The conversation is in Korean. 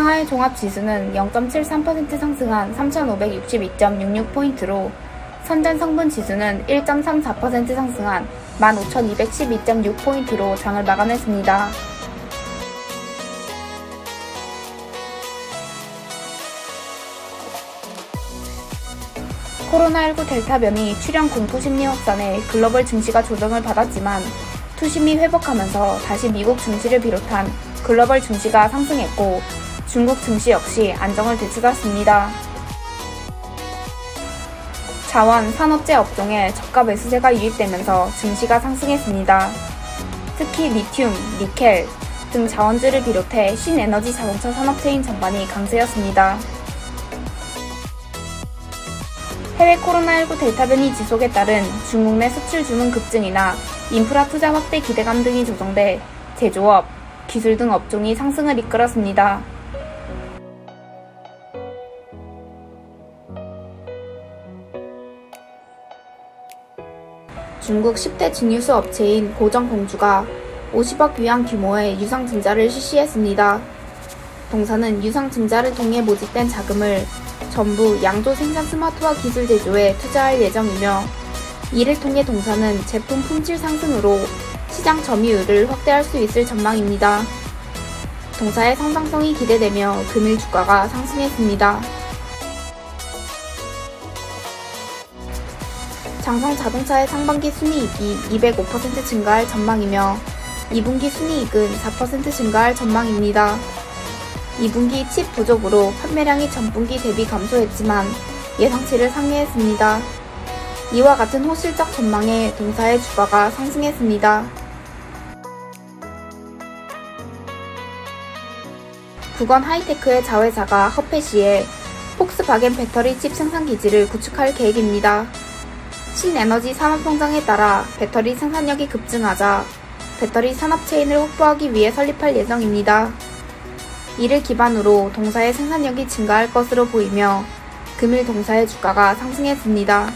상하이 종합 지수는 0.73% 상승한 3,562.66포인트로 선전 성분 지수는 1.34% 상승한 15,212.6포인트로 장을 마감했습니다. 코로나19 델타 변이 출현 공포 심리 확산에 글로벌 증시가 조정을 받았지만 투심이 회복하면서 다시 미국 증시를 비롯한 글로벌 증시가 상승했고 중국 증시 역시 안정을 되찾았습니다. 자원, 산업재 업종에 저가 매수세가 유입되면서 증시가 상승했습니다. 특히 리튬, 니켈 등 자원주를 비롯해 신에너지 자동차 산업체인 전반이 강세였습니다. 해외 코로나19 델타 변이 지속에 따른 중국 내 수출 주문 급증이나 인프라 투자 확대 기대감 등이 조정돼 제조업, 기술 등 업종이 상승을 이끌었습니다. 중국 10대 증유수 업체인 고정공주가 50억 위안 규모의 유상증자를 실시했습니다. 동사는 유상증자를 통해 모집된 자금을 전부 양조 생산 스마트화 기술 제조에 투자할 예정이며 이를 통해 동사는 제품 품질 상승으로 시장 점유율을 확대할 수 있을 전망입니다. 동사의 성장성이 기대되며 금일 주가가 상승했습니다. 장성 자동차의 상반기 순이익이 205% 증가할 전망이며 2분기 순이익은 4% 증가할 전망입니다. 2분기 칩 부족으로 판매량이 전분기 대비 감소했지만 예상치를 상회했습니다. 이와 같은 호실적 전망에 동사의 주가가 상승했습니다. 국원 하이테크의 자회사가 허페시에 폭스바겐 배터리 칩 생산 기지를 구축할 계획입니다. 신에너지 산업 성장에 따라 배터리 생산력이 급증하자 배터리 산업 체인을 확보하기 위해 설립할 예정입니다. 이를 기반으로 동사의 생산력이 증가할 것으로 보이며 금일 동사의 주가가 상승했습니다.